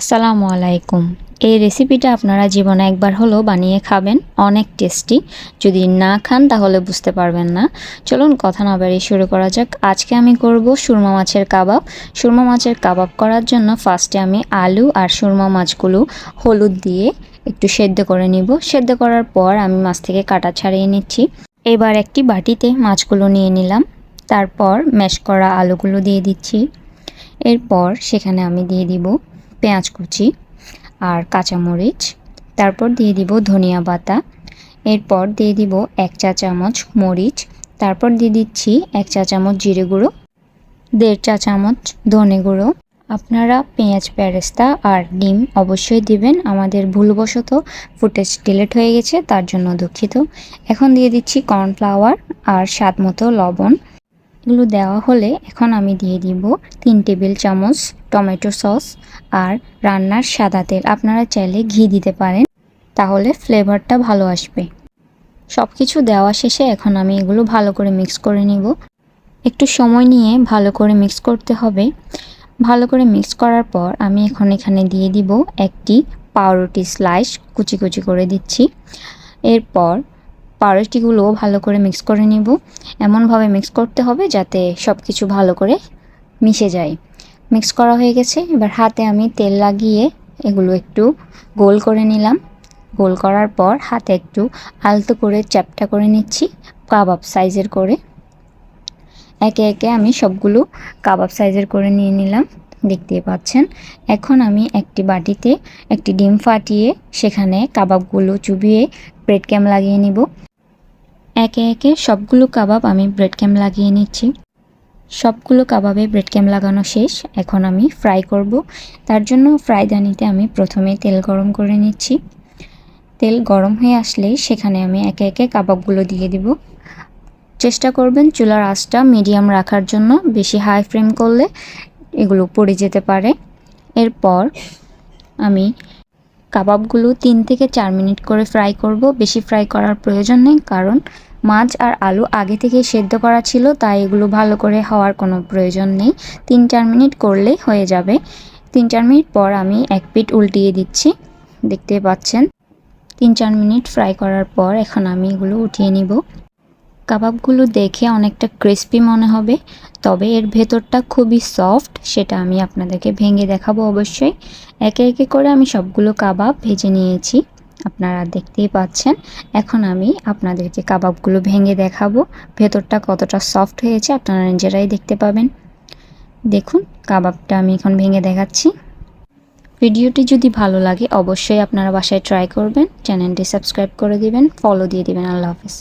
আসসালামু আলাইকুম। এই রেসিপিটা আপনারা জীবনে একবার হলেও বানিয়ে খাবেন, অনেক টেস্টি। যদি না খান তাহলে বুঝতে পারবেন না। চলুন কথা না বাড়িয়ে শুরু করা যাক। আজকে আমি করব সুরমা মাছের কাবাব। সুরমা মাছের কাবাব করার জন্য ফার্স্টে আমি আলু আর সুরমা মাছগুলো হলুদ দিয়ে একটু সেদ্ধ করে নিব। সেদ্ধ করার পর আমি মাছ থেকে কাটা ছাড়িয়ে নিচ্ছি। এবার একটি বাটিতে মাছগুলো নিয়ে নিলাম। তারপর ম্যাশ করা আলুগুলো দিয়ে দিচ্ছি। এরপর সেখানে আমি দিয়ে দিব পেঁয়াজ কুচি আর কাঁচামরিচ, তারপর দিয়ে দিব ধনিয়া পাতা, এরপর দিয়ে দিব এক চা চামচ মরিচ, তারপর দিয়ে দিচ্ছি এক চা চামচ জিরে গুঁড়ো, দেড় চা চামচ ধনে গুঁড়ো। আপনারা পেঁয়াজ প্যারেস্তা আর ডিম অবশ্যই দিবেন। আমাদের ভুলবশত ফুটেজ ডিলেট হয়ে গেছে, তার জন্য দুঃখিত। এখন দিয়ে দিচ্ছি কর্নফ্লাওয়ার আর স্বাদ মতো লবণ। এগুলো দেওয়া হলে এখন আমি দিয়ে দিব তিন টেবিল চামচ টমেটো সস আর রান্নার সাদা তেল। আপনারা চাইলে ঘি দিতে পারেন, তাহলে ফ্লেভারটা ভালো আসবে। সব কিছু দেওয়া শেষে এখন আমি এগুলো ভালো করে মিক্স করে নিব। একটু সময় নিয়ে ভালো করে মিক্স করতে হবে। ভালো করে মিক্স করার পর আমি এখন এখানে দিয়ে দিব একটি পাউরুটি স্লাইস। কুচি কুচি করে দিচ্ছি। এরপর পাউরুটিগুলোও ভালো করে মিক্স করে নিব। এমনভাবে মিক্স করতে হবে যাতে সব কিছু ভালো করে মিশে যায়। মিক্স করা হয়ে গেছে। এবার হাতে আমি তেল লাগিয়ে এগুলো একটু গোল করে নিলাম। গোল করার পর হাতে একটু আলতো করে চ্যাপটা করে নিচ্ছি কাবাব সাইজের করে। একে একে আমি সবগুলো কাবাব সাইজের করে নিয়ে নিলাম। দেখতে পাচ্ছেন, এখন আমি একটি বাটিতে একটি ডিম ফাটিয়ে সেখানে কাবাবগুলো চুবিয়ে ব্রেড ক্যাম লাগিয়ে নিব। একে একে সবগুলো কাবাব আমি ব্রেড ক্যাম লাগিয়ে নিচ্ছি। সবগুলো কাবাবে ব্রেড ক্যাম লাগানো শেষ। এখন আমি ফ্রাই করব। তার জন্য ফ্রাই দানিতে আমি প্রথমে তেল গরম করে নিচ্ছি। তেল গরম হয়ে আসলে সেখানে আমি একে একে কাবাবগুলো দিয়ে দিব। চেষ্টা করবেন চুলার আঁচটা মিডিয়াম রাখার জন্য, বেশি হাই ফ্লেম করলে এগুলো পড়ে যেতে পারে। এরপর আমি কাবাবগুলো তিন থেকে চার মিনিট করে ফ্রাই করব। বেশি ফ্রাই করার প্রয়োজন নেই, কারণ মাছ আর আলু আগে থেকে সেদ্ধ করা ছিল, তাই এগুলো ভালো করে হওয়ার কোনো প্রয়োজন নেই। তিন চার মিনিট করলেই হয়ে যাবে। তিন চার মিনিট পর আমি এক পিট উল্টিয়ে দিচ্ছি। দেখতে পাচ্ছেন? তিন চার মিনিট ফ্রাই করার পর এখন আমি এগুলো উঠিয়ে নিব। কাবাবগুলো দেখে অনেকটা ক্রিস্পি মনে হবে, তবে এর ভেতরটা খুবই সফট, সেটা আমি আপনাদেরকে ভেঙে দেখাবো অবশ্যই। একে একে করে আমি সবগুলো কাবাব ভেজে নিয়েছি, আপনারা দেখতেই পাচ্ছেন। এখন আমি আপনাদেরকে কাবাবগুলো ভেঙে দেখাবো, ভেতরটা কতটা সফট হয়েছে আপনারা নিজেরাই দেখতে পাবেন। দেখুন, কাবাবটা আমি এখন ভেঙে দেখাচ্ছি। ভিডিওটি যদি ভালো লাগে, অবশ্যই আপনারা বাসায় ট্রাই করবেন, চ্যানেলটি সাবস্ক্রাইব করে দিবেন, ফলো দিয়ে দিবেন, আল্লাহ হাফিজ।